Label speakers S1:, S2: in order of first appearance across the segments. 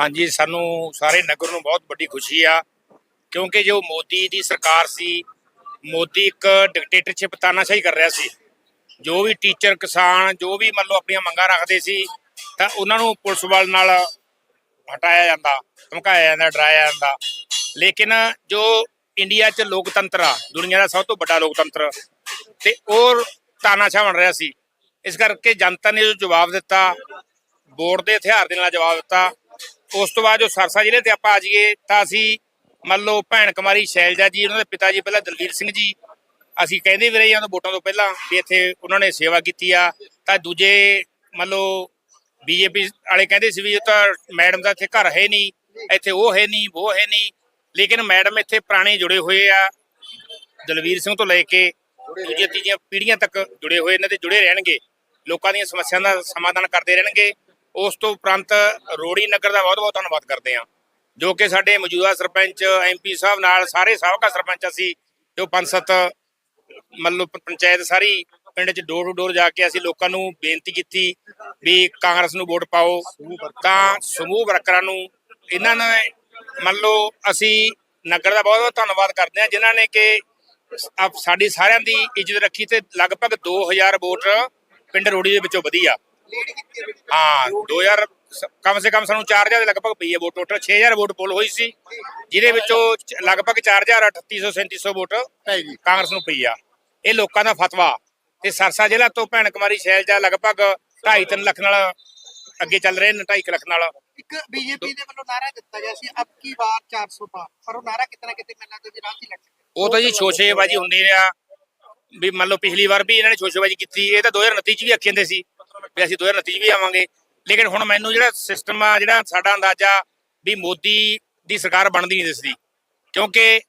S1: ਹਾਂਜੀ, ਸਾਨੂੰ ਸਾਰੇ ਨਗਰ ਨੂੰ ਬਹੁਤ ਵੱਡੀ ਖੁਸ਼ੀ ਆ, ਕਿਉਂਕਿ ਜੋ ਮੋਦੀ ਦੀ ਸਰਕਾਰ ਸੀ, ਮੋਦੀ ਇੱਕ ਡਿਕਟੇਟਰਸ਼ਿਪ ਤਾਨਾਸ਼ਾਹੀ ਕਰ ਰਿਹਾ ਸੀ। ਜੋ ਵੀ ਟੀਚਰ ਕਿਸਾਨ, ਜੋ ਵੀ ਮੰਨ ਲਓ ਆਪਣੀਆਂ ਮੰਗਾਂ ਰੱਖਦੇ ਸੀ, ਤਾਂ ਉਹਨਾਂ ਨੂੰ ਪੁਲਿਸ ਬਲ ਨਾਲ ਹਟਾਇਆ ਜਾਂਦਾ, ਧਮਕਾਇਆ ਜਾਂਦਾ, ਡਰਾਇਆ ਜਾਂਦਾ। ਲੇਕਿਨ ਜੋ ਇੰਡੀਆ 'ਚ ਲੋਕਤੰਤਰ ਆ, ਦੁਨੀਆ ਦਾ ਸਭ ਤੋਂ ਵੱਡਾ ਲੋਕਤੰਤਰ, ਤੇ ਉਹ ਤਾਨਾਸ਼ਾਹ ਬਣ ਰਿਹਾ ਸੀ। ਇਸ ਕਰਕੇ ਜਨਤਾ ਨੇ ਜੋ ਜਵਾਬ ਦਿੱਤਾ, ਬੋਰਡ ਦੇ ਹਥਿਆਰ ਦੇ ਨਾਲ ਜਵਾਬ ਦਿੱਤਾ ਉਸ ਤੋਂ ਬਾਅਦ ਜੋ ਸਰਸਾ ਜ਼ਿਲ੍ਹੇ ਤੇ ਆਪਾਂ ਆ ਜਾਈਏ, ਤਾਂ ਅਸੀਂ ਮੰਨ ਲਓ ਭੈਣ ਕੁਮਾਰੀ ਸ਼ੈਲਜਾ ਜੀ, ਉਹਨਾਂ ਦੇ ਪਿਤਾ ਜੀ, ਪਹਿਲਾਂ ਦਲਵੀਰ ਸਿੰਘ ਜੀ, ਅਸੀਂ ਕਹਿੰਦੇ ਵੀ ਰਹੇ ਹਾਂ ਵੋਟਾਂ ਤੋਂ ਪਹਿਲਾਂ ਵੀ ਇੱਥੇ ਉਹਨਾਂ ਨੇ ਸੇਵਾ ਕੀਤੀ ਆ। ਤਾਂ ਦੂਜੇ ਮੰਨ ਲਓ ਬੀਜੇਪੀ ਵਾਲੇ ਕਹਿੰਦੇ ਸੀ ਵੀ ਇਹ ਤਾਂ ਮੈਡਮ ਦਾ ਇੱਥੇ ਘਰ ਹੈ ਨਹੀਂ, ਇੱਥੇ ਉਹ ਹੈ ਨਹੀਂ, ਉਹ ਹੈ ਨਹੀਂ। ਲੇਕਿਨ ਮੈਡਮ ਇੱਥੇ ਪੁਰਾਣੇ ਜੁੜੇ ਹੋਏ ਆ, ਦਲਵੀਰ ਸਿੰਘ ਤੋਂ ਲੈ ਕੇ ਦੂਜੀਆਂ ਤੀਜੀਆਂ ਪੀੜ੍ਹੀਆਂ ਤੱਕ ਜੁੜੇ ਹੋਏ ਇਹਨਾਂ ਤੇ ਜੁੜੇ ਰਹਿਣਗੇ। ਲੋਕਾਂ ਦੀਆਂ ਸਮੱਸਿਆਵਾਂ ਦਾ ਸਮਾਧਾਨ ਕਰਦੇ ਰਹਿਣਗੇ। ਉਸ ਤੋਂ ਉਪਰੰਤ ਰੋੜੀ ਨਗਰ ਦਾ ਬਹੁਤ ਬਹੁਤ ਧੰਨਵਾਦ ਕਰਦੇ ਹਾਂ, ਜੋ ਕਿ ਸਾਡੇ ਮੌਜੂਦਾ ਸਰਪੰਚ ਐਮਪੀ ਸਾਹਿਬ ਨਾਲ ਸਾਰੇ ਸਾਬਕਾ ਸਰਪੰਚ ਅਸੀਂ, ਜੋ ਪੰਜ ਸੱਤ ਮਤਲਬ ਪੰਚਾਇਤ ਸਾਰੀ ਪਿੰਡ 'ਚ ਡੋਰ ਟੂ ਡੋਰ ਜਾ ਕੇ ਅਸੀਂ ਲੋਕਾਂ ਨੂੰ ਬੇਨਤੀ ਕੀਤੀ ਵੀ ਕਾਂਗਰਸ ਨੂੰ ਵੋਟ ਪਾਓ, ਤਾਂ ਸਮੂਹ ਵਰਕਰਾਂ ਨੂੰ ਇਹਨਾਂ ਨੇ ਮੰਨ ਲਓ ਅਸੀਂ ਨਗਰ ਦਾ ਬਹੁਤ ਬਹੁਤ ਧੰਨਵਾਦ ਕਰਦੇ ਹਾਂ, ਜਿਨ੍ਹਾਂ ਨੇ ਕਿ ਸਾਡੀ ਸਾਰਿਆਂ ਦੀ ਇੱਜ਼ਤ ਰੱਖੀ ਤੇ ਲਗਭਗ 2000 ਵੋਟ ਪਿੰਡ ਰੋੜੀ ਦੇ ਵਿੱਚੋਂ ਵਧੀ ਆ। ਹਾਂ 2000 ਸ- ਕਮ ਸੇ ਕਮ ਸਾਨੂੰ 4000 ਦੇ ਲਗਭਗ ਪਈ ਹੈ ਵੋਟ। ਟੋਟਲ 6000 ਵੋਟ ਪੋਲ ਹੋਈ ਸੀ। ਜਿਹਦੇ ਵਿੱਚੋਂ ਲਗਭਗ 4000 3800 3700 ਵੋਟ ਕਾਂਗਰਸ ਨੂੰ ਪਈ ਆ। ਇਹ ਲੋਕਾਂ ਦਾ ਫਤਵਾ। ਤੇ ਸਰਸਾ ਜ਼ਿਲ੍ਹਾ ਤੋਂ ਭੈਣ ਕੁਮਾਰੀ ਸ਼ੈਲਜਾ ਲਗਭਗ 2.5 ਲੱਖ ਨਾਲ ਅੱਗੇ ਚੱਲ ਰਹੇ ਨੇ 2.5 ਲੱਖ ਨਾਲ।
S2: ਇੱਕ ਬੀਜੇਪੀ ਦੇ ਵੱਲੋਂ ਨਾਰਾ ਦਿੱਤਾ ਗਿਆ ਸੀ ਅਬ ਕੀ ਵਾਰ 400 ਪਾਰ ਪਰ ਉਹ ਨਾਰਾ ਕਿਤਨਾ ਕਿਤੇ ਮਿਲਣਾ ਤੇ ਵੀ ਰਾਹ ਹੀ ਲੱਗ
S1: ਉਹ ਤਾਂ ਜੀ ਸ਼ੋਸ਼ੇਬਾਜੀ ਹੁੰਦੀ ਰਿਹਾ ਵੀ ਮੰਨ ਲਓ ਪਿਛਲੀ ਵਾਰ ਵੀ ਇਹਨਾਂ ਨੇ ਸ਼ੋਸ਼ੇਬਾਜੀ ਕੀਤੀ। ਇਹ ਤਾਂ 2029 ਚ ਵੀ ਆਖੀ ਜਾਂਦੇ ਸੀ। ਵੀ ਅਸੀਂ 2029 ਚ ਵੀ ਆਵਾਂਗੇ। ਲੇਕਿਨ ਹੁਣ ਮੈਨੂੰ ਜਿਹੜਾ ਸਿਸਟਮ ਆ ਜਿਹੜਾ ਸਾਡਾ ਅੰਦਾਜ਼ਾ ਵੀ ਮੋਦੀ ਦੀ ਸਰਕਾਰ ਬਣਦੀ ਨਹੀਂ ਦਿਸਦੀ। ਕਿਉਂਕਿ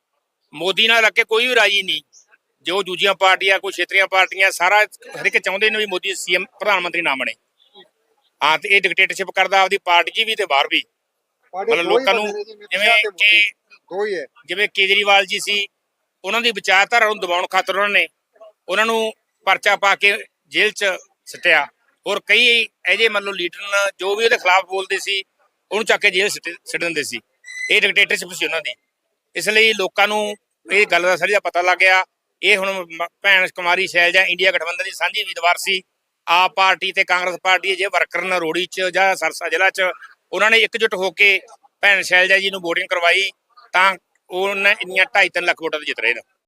S1: ਮੋਦੀ ਨਾਲ ਲੱਗ ਕੇ ਕੋਈ ਵੀ ਰਾਜੀ ਨਹੀਂ। ਜੋ ਦੂਜੀਆਂ ਪਾਰਟੀਆਂ ਕੋਈ ਖੇਤਰੀਆਂ ਪਾਰਟੀਆਂ ਸਾਰਾ ਹਰ ਇੱਕ ਚਾਹੁੰਦੇ ਨੇ ਵੀ ਮੋਦੀ ਸੀਐਮ ਪ੍ਰਧਾਨ ਮੰਤਰੀ ਨਾ ਬਣੇ। ਹਾਂ ਤੇ ਇਹ ਡਿਕਟੇਟਰਸ਼ਿਪ ਕਰਦਾ ਆਪਦੀ ਪਾਰਟੀ 'ਚ ਵੀ ਤੇ ਬਾਹਰ ਵੀ। ਮਤਲਬ ਲੋਕਾਂ ਨੂੰ ਜਿਵੇਂ ਕਿ
S2: ਹੀ ਹੈ।
S1: ਜਿਵੇਂ ਕੇਜਰੀਵਾਲ ਜੀ ਸੀ ਉਹਨਾਂ ਦੀ ਵਿਚਾਰਧਾਰਾ ਨੂੰ ਦਬਾਉਣ ਖਾਤਰ ਉਹਨਾਂ ਨੇ ਉਹਨਾਂ ਨੂੰ ਪਰਚਾ ਪਾ ਕੇ ਜੇਲ੍ਹ 'ਚ ਸੱਟਿਆ। ਹੋਰ ਕਈ ਇਹਦੇ ਮੰਨ ਲੀਡਰ ਨੇ ਜੋ ਵੀ ਉਹਦੇ ਖਿਲਾਫ ਬੋਲਦੇ ਸੀ, ਉਹਨੂੰ ਚੱਕ ਕੇ ਜੇਲ੍ਹ ਸਿੱਟ ਦਿੰਦੇ ਸੀ। ਇਹ ਡਿਕਟੇਟਰਸ਼ਿਪ ਸੀ ਉਹਨਾਂ ਦੀ। ਇਸ ਲਈ ਲੋਕਾਂ ਨੂੰ ਇਹ ਗੱਲ ਦਾ ਸਾਰੀ ਦਾ ਪਤਾ ਲੱਗ ਗਿਆ। ਇਹ ਹੁਣ ਭੈਣ ਕੁਮਾਰੀ ਸ਼ੈਲਜਾ ਇੰਡੀਆ ਗਠਬੰਧਨ ਦੀ ਸਾਂਝੀ ਉਮੀਦਵਾਰ ਸੀ। ਆਪ ਪਾਰਟੀ ਤੇ ਕਾਂਗਰਸ ਪਾਰਟੀ ਜੇ ਵਰਕਰ ਨੇ ਰੋੜੀ 'ਚ ਜਾਂ ਸਰਸਾ ਜ਼ਿਲ੍ਹਾ 'ਚ, ਉਹਨਾਂ ਨੇ ਇਕਜੁੱਟ ਹੋ ਕੇ ਭੈਣ ਸ਼ੈਲਜਾ ਜੀ ਨੂੰ VOTING ਕਰਵਾਈ ਤਾਂ ਉਹਨਾਂ ਇੰਨੀਆਂ 2.5 ਲੱਖ ਵੋਟਾਂ ਤੇ ਜਿੱਤ ਰਹੇ ਨੇ।